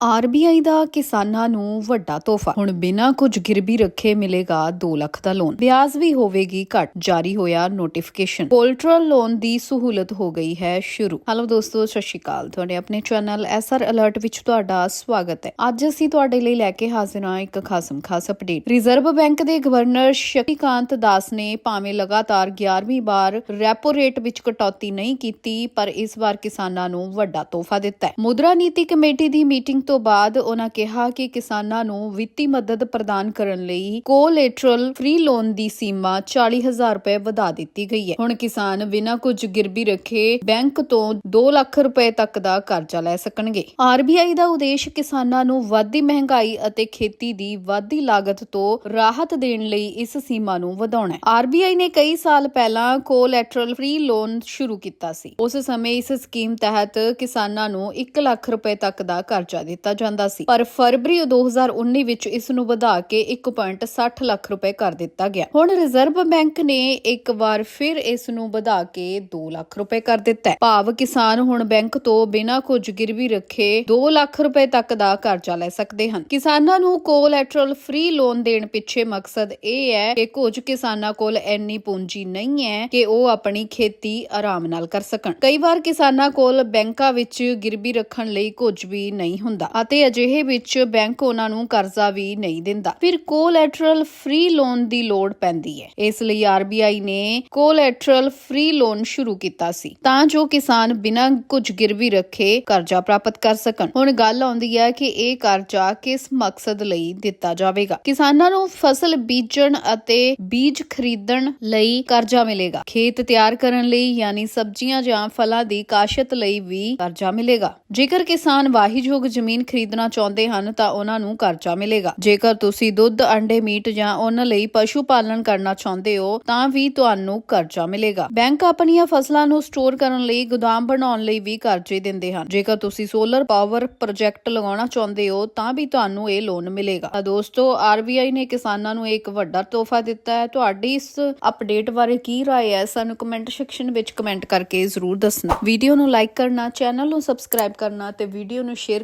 RBI ਦਾ ਕਿਸਾਨਾਂ ਨੂੰ ਵੱਡਾ ਤੋਹਫਾ। ਹੁਣ ਬਿਨਾਂ ਕੁਝ ਗਿਰਵੀ ਰੱਖੇ ਮਿਲੇਗਾ 2 ਲੱਖ ਦਾ ਲੋਨ। ਵਿਆਜ ਵੀ ਹੋਵੇਗੀ ਘੱਟ, ਜਾਰੀ ਹੋਇਆ ਨੋਟੀਫਿਕੇਸ਼ਨ ਪੋਲਟਰਲ ਲੋਨ ਦੀ ਸਹੂਲਤ ਹੋ ਗਈ ਹੈ ਸ਼ੁਰੂ। ਹੈਲੋ ਦੋਸਤੋ, ਸਤਿ ਸ਼੍ਰੀ ਅਕਾਲ। ਤੁਹਾਡੇ ਆਪਣੇ ਚੈਨਲ ਐਸਆਰ ਅਲਰਟ ਵਿੱਚ ਤੁਹਾਡਾ ਸਵਾਗਤ ਹੈ। ਅੱਜ ਅਸੀਂ ਤੁਹਾਡੇ ਲਈ ਲੈ ਕੇ ਹਾਜ਼ਰ ਹਾਂ ਇੱਕ ਖਾਸਮ ਖਾਸ ਅਪਡੇਟ ਰਿਜ਼ਰਵ ਬੈਂਕ ਦੇ ਗਵਰਨਰ ਸ਼ਕਤੀਕਾਂਤ ਦਾਸ ਨੇ ਭਾਵੇਂ ਲਗਾਤਾਰ 11ਵੀਂ ਵਾਰ ਰੈਪੋ ਰੇਟ ਵਿੱਚ ਕਟੌਤੀ ਨਹੀਂ ਕੀਤੀ, ਪਰ ਇਸ ਵਾਰ ਕਿਸਾਨਾਂ ਨੂੰ ਵੱਡਾ ਤੋਹਫਾ ਦਿੱਤਾ ਹੈ। ਮੁਦਰਾ ਨੀਤੀ ਕਮੇਟੀ ਦੀ ਮੀਟਿੰਗ ਤੋਂ ਬਾਅਦ ਉਹਨਾਂ ਕਿਹਾ ਕਿ ਕਿਸਾਨਾਂ ਨੂੰ ਵਿੱਤੀ ਮਦਦ ਪ੍ਰਦਾਨ ਕਰਨ ਲਈ ਕੋਲੇਟਰਲ ਫ੍ਰੀ ਲੋਨ ਦੀ ਸੀਮਾ 40000 ਰੁਪਏ ਵਧਾ ਦਿੱਤੀ ਗਈ ਹੈ। ਹੁਣ ਕਿਸਾਨ ਬਿਨਾਂ ਕੁਝ ਗਿਰਵੀ ਰੱਖੇ ਬੈਂਕ ਤੋਂ 2 ਲੱਖ ਰੁਪਏ ਤੱਕ ਦਾ ਕਰਜ਼ਾ ਲੈ ਸਕਣਗੇ। ਆਰਬੀਆਈ ਦਾ ਉਦੇਸ਼ ਕਿਸਾਨਾਂ ਨੂੰ ਵੱਧਦੀ ਮਹਿੰਗਾਈ ਅਤੇ ਖੇਤੀ ਦੀ ਵੱਧਦੀ ਲਾਗਤ ਤੋਂ ਰਾਹਤ ਦੇਣ ਲਈ ਇਸ ਸੀਮਾ ਨੂੰ ਵਧਾਉਣਾ ਹੈ। ਆਰਬੀਆਈ ਨੇ ਕਈ ਸਾਲ ਪਹਿਲਾਂ ਕੋਲੈਟਰਲ ਫ੍ਰੀ ਲੋਨ ਸ਼ੁਰੂ ਕੀਤਾ ਸੀ। ਉਸ ਸਮੇਂ ਇਸ ਸਕੀਮ ਤਹਿਤ ਕਿਸਾਨਾਂ ਨੂੰ 1 ਲੱਖ ਰੁਪਏ ਤੱਕ ਦਾ ਕਰਜ਼ਾ ਦਿੱਤਾ ਦਿੱਤਾ ਜਾਂਦਾ ਸੀ। ਪਰ ਫਰਵਰੀ 2019 ਵਿੱਚ ਇਸ ਨੂੰ ਵਧਾ ਕੇ 1.60 ਲੱਖ ਰੁਪਏ ਕਰ ਦਿੱਤਾ ਗਿਆ। ਹੁਣ ਰਿਜ਼ਰਵ ਬੈਂਕ ਨੇ ਇੱਕ ਵਾਰ ਫਿਰ ਇਸ ਨੂੰ ਵਧਾ ਕੇ 2 ਲੱਖ ਰੁਪਏ ਕਰ ਦਿੱਤਾ ਹੈ। ਭਾਵ ਕਿਸਾਨ ਹੁਣ ਬੈਂਕ ਤੋਂ ਬਿਨਾਂ ਕੁਝ ਗਿਰਵੀ ਰੱਖੇ 2 ਲੱਖ ਰੁਪਏ ਤੱਕ ਦਾ ਕਰਜ਼ਾ ਲੈ ਸਕਦੇ ਹਨ। ਕਿਸਾਨਾਂ ਨੂੰ ਕੋਲੈਟਰਲ ਫ੍ਰੀ ਲੋਨ ਦੇਣ ਪਿੱਛੇ ਮਕਸਦ ਇਹ ਹੈ ਕਿ ਕੁਝ ਕਿਸਾਨਾਂ ਕੋਲ ਐਨੀ ਪੂੰਜੀ ਨਹੀਂ ਹੈ ਕਿ ਉਹ ਆਪਣੀ ਖੇਤੀ ਆਰਾਮ ਨਾਲ ਕਰ ਸਕਣ। ਕਈ ਵਾਰ ਕਿਸਾਨਾਂ ਕੋਲ ਬੈਂਕਾਂ ਵਿੱਚ ਗਿਰਵੀ ਰੱਖਣ ਲਈ ਕੁਝ ਵੀ ਨਹੀਂ ਹੁੰਦਾ। ਅਤੇ ਅਜਿਹੇ ਵਿੱਚ ਬੈਂਕ ਉਹਨਾਂ ਨੂੰ ਕਰਜ਼ਾ ਵੀ ਨਹੀਂ ਦਿੰਦਾ। ਫਿਰ ਕੋਲੈਟਰਲ ਫ੍ਰੀ ਲੋਨ ਦੀ ਲੋੜ ਪੈਂਦੀ ਹੈ। ਇਸ ਲਈ ਆਰਬੀਆਈ ਨੇ ਕੋਲੈਟਰਲ ਫ੍ਰੀ ਲੋਨ ਸ਼ੁਰੂ ਕੀਤਾ ਸੀ ਤਾਂ ਜੋ ਕਿਸਾਨ ਬਿਨਾਂ ਕੁਝ ਗਿਰਵੀ ਰੱਖੇ ਕਰਜ਼ਾ ਪ੍ਰਾਪਤ ਕਰ ਸਕਣ। ਹੁਣ ਗੱਲ ਆਉਂਦੀ ਹੈ ਕਿ ਇਹ ਕਰਜ਼ਾ ਕਿਸ ਮਕਸਦ ਲਈ ਦਿੱਤਾ ਜਾਵੇਗਾ? ਕਿਸਾਨਾਂ ਨੂੰ ਫਸਲ ਬੀਜਣ ਅਤੇ ਬੀਜ ਖਰੀਦਣ ਲਈ ਕਰਜ਼ਾ ਮਿਲੇਗਾ। ਖੇਤ ਤਿਆਰ ਕਰਨ ਲਈ ਯਾਨੀ ਸਬਜ਼ੀਆਂ ਜਾਂ ਫਲਾਂ ਦੀ ਕਾਸ਼ਤ ਲਈ ਵੀ ਕਰਜ਼ਾ ਮਿਲੇਗਾ। ਜੇਕਰ ਕਿਸਾਨ ਵਾਹੀਯੋਗ ਜ਼ਮੀਨ ਖਰੀਦਣਾ ਚਾਹੁੰਦੇ ਹਨ ਤਾਂ ਉਹਨਾਂ ਨੂੰ ਕਰਜ਼ਾ ਮਿਲੇਗਾ ਜੇਕਰ ਤੁਸੀਂ ਦੁੱਧ ਅੰਡੇ ਮੀਟ ਜਾਂ ਉਹਨਾਂ ਲਈ ਪਸ਼ੂ ਪਾਲਣ ਕਰਨਾ ਚਾਹੁੰਦੇ ਹੋ ਤਾਂ ਵੀ ਤੁਹਾਨੂੰ ਕਰਜ਼ਾ ਮਿਲੇਗਾ ਬੈਂਕ ਆਪਣੀਆਂ ਫਸਲਾਂ ਨੂੰ ਸਟੋਰ ਕਰਨ ਲਈ ਗੋਦਾਮ ਬਣਾਉਣ ਲਈ ਵੀ ਕਰਜ਼ੇ ਦਿੰਦੇ ਹਨ ਜੇਕਰ ਤੁਸੀਂ ਸੋਲਰ ਪਾਵਰ ਪ੍ਰੋਜੈਕਟ ਲਗਾਉਣਾ ਚਾਹੁੰਦੇ ਹੋ ਤਾਂ ਵੀ ਤੁਹਾਨੂੰ ਇਹ ਲੋਨ ਮਿਲੇਗਾ ਤਾਂ ਦੋਸਤੋ ਆਰਬੀਆਈ ਨੇ ਕਿਸਾਨਾਂ ਨੂੰ ਇੱਕ ਵੱਡਾ ਤੋਹਫਾ ਦਿੱਤਾ ਹੈ ਤੁਹਾਡੀ ਇਸ ਅਪਡੇਟ ਬਾਰੇ ਕੀ رائے ਹੈ ਸਾਨੂੰ ਕਮੈਂਟ ਸੈਕਸ਼ਨ ਵਿੱਚ ਕਮੈਂਟ ਕਰਕੇ ਜ਼ਰੂਰ ਦੱਸਣਾ ਵੀਡੀਓ ਨੂੰ ਲਾਈਕ ਕਰਨਾ ਚੈਨਲ ਨੂੰ ਸਬਸਕ੍ਰਾਈਬ ਕਰਨਾ ਤੇ ਵੀਡੀਓ ਨੂੰ ਸ਼ੇਅਰ